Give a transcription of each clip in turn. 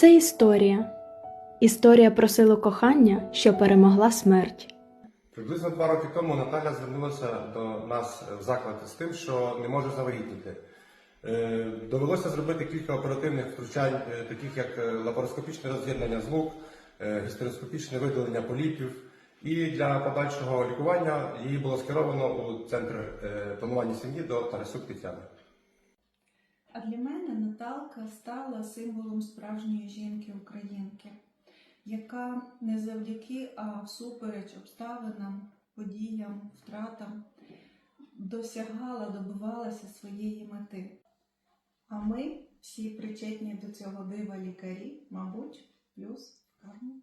Це історія. Історія про силу кохання, що перемогла смерть. Приблизно два роки тому Наталя звернулася до нас в заклад з тим, що не може завагітніти. Е, Довелося зробити кілька оперативних втручань, е, таких як е, лапароскопічне роз'єднання злук, гістероскопічне видалення поліпів. І для подальшого лікування її було скеровано у центр планування сім'ї до Тарасюк Тетяни. А для мене Наталка стала символом справжньої жінки-українки, яка не завдяки, а всупереч обставинам, подіям, втратам досягала, добивалася своєї мети. А ми, всі причетні до цього дива лікарі, мабуть, плюс карма.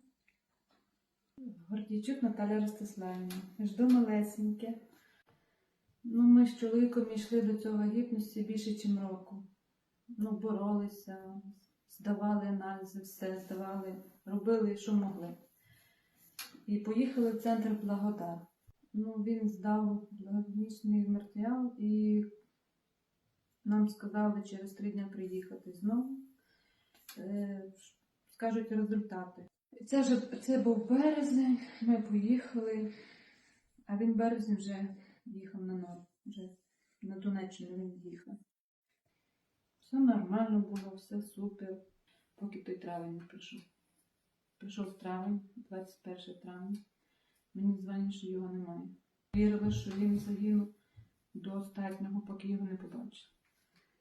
Гордійчук Наталя Ростиславівна. Жду малесеньке. Ну, ми з чоловіком йшли до цього гіпності більше, ніж року. Ну, боролися, здавали аналізи, все здавали, робили, що могли. І поїхали в центр Благодар. Ну, він здав благодійний матеріал і нам сказали через три дні приїхати знову. Е, скажуть результати. Це вже це був березень, ми поїхали, а він в березні вже їхав на ноль, вже на Донеччину він їхав. Все нормально було, все супер, поки той травень не прийшов. Прийшов травень, 21 травня. Мені дзвонять, що його немає. Вірила, що він загинув до останнього, поки його не побачила.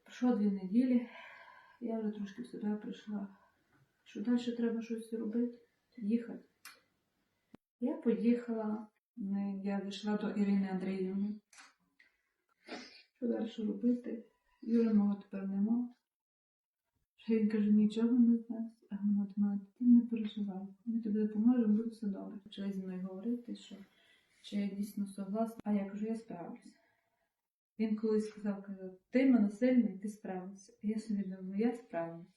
Пройшло дві неділі, я вже трошки в себе прийшла. Що далі треба щось робити? Їхати. Я поїхала, я дійшла до Ірини Андріївни. Що далі робити? Юра мого тепер нема. Він каже, нічого не знає. А вона мене, ти не переживай. Ми тобі допоможемо, буде все добре. Почали зі мною говорити, що чи я дійсно согласна, а я кажу, я справлюся. Він колись сказав, каже, ти мене сильний, ти справишся. І я собі думаю, я справлюся.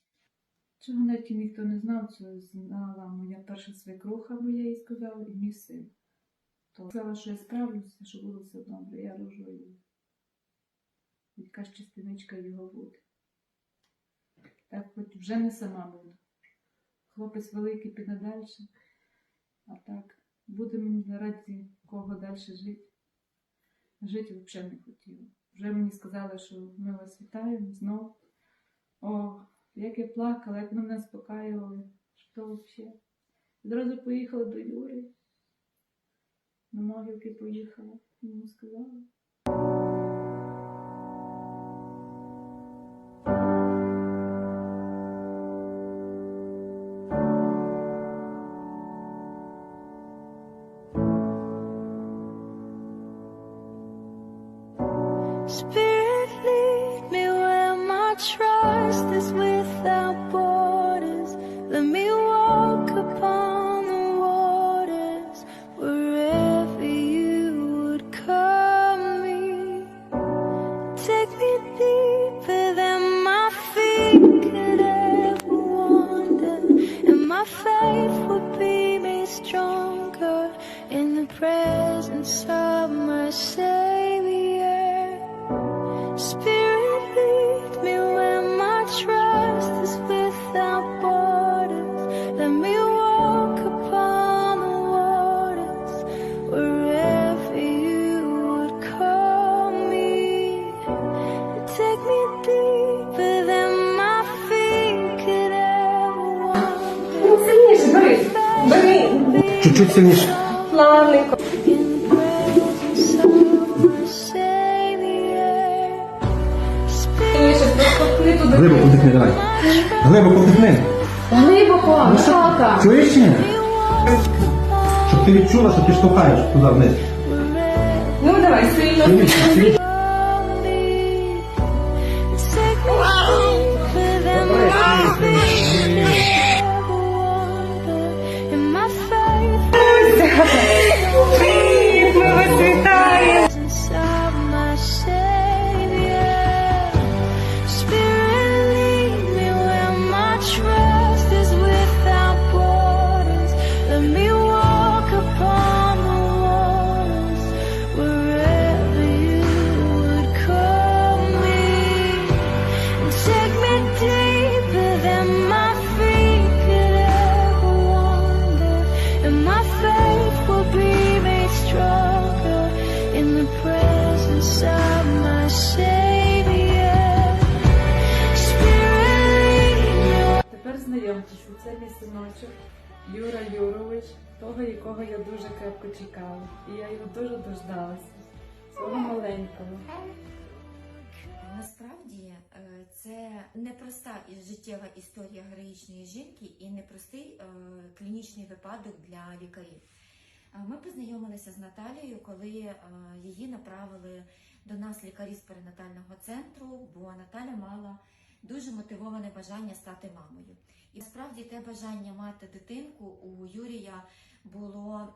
Чого навіть ніхто не знав, це знала моя перша свекруха, бо я їй сказала, і мій син. То сказала, що я справлюся, що буде все добре, я рожу і якась частиничка його буде. Так хоч вже не сама буду. Хлопець великий піде далі, а так, буде мені раді кого далі жити. Жити взагалі не хотіла. Вже мені сказали, що ми вас вітаємо знову. О, як я плакала, як мене спокаювали, що взагалі. Зразу поїхала до Юри. На могилки поїхала, йому сказала. Spirit, lead me where my trust is without borders. Let me walk upon the waters wherever you would call me. Take me deeper than my feet could ever wander, and my faith would be made stronger in the presence of my Savior. Чуть-чуть сильніше. Плавненько. Сильніше, туди. Глибоко вдихни, давай. Глибоко вдихни. Глибоко, висока. Чуєш чи ні? Щоб ти відчула, що ти штовхаєш туди вниз. Ну давай, сильно. Сильніше, сильніше. Знайомтеся, це мій синочок Юра Юрович, того, якого я дуже крепко чекала. І я його дуже дождалася. Свого маленького. Насправді е, це непроста життєва історія героїчної жінки і непростий е, клінічний випадок для лікарів. Е, Ми познайомилися з Наталією, коли її направили до нас лікарі з перинатального центру, бо Наталя мала дуже мотивоване бажання стати мамою. І справді те бажання мати дитинку у Юрія було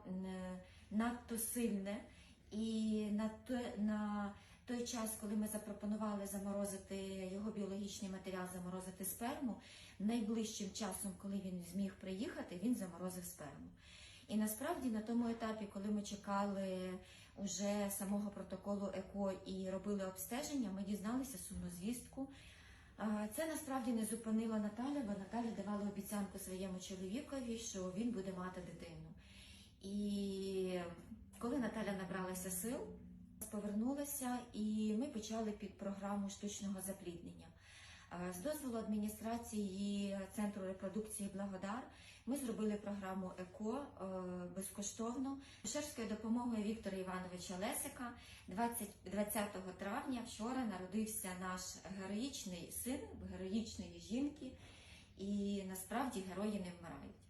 надто сильне, і на на той час, коли ми запропонували заморозити його біологічний матеріал, заморозити сперму, найближчим часом, коли він зміг приїхати, він заморозив сперму. І насправді на тому етапі, коли ми чекали уже самого протоколу ЕКО і робили обстеження, ми дізналися сумну звістку. Це насправді не зупинило Наталя, бо Наталя давала обіцянку своєму чоловікові, що він буде мати дитину. І коли Наталя набралася сил, повернулася, і ми почали під програму штучного запліднення. Е, З дозволу адміністрації Центру репродукції Благодар ми зробили програму ЕКО е, безкоштовно. Шерською допомогою Віктора Івановича Лесика 20, 20 травня вчора народився наш героїчний син, героїчної жінки, і насправді герої не вмирають.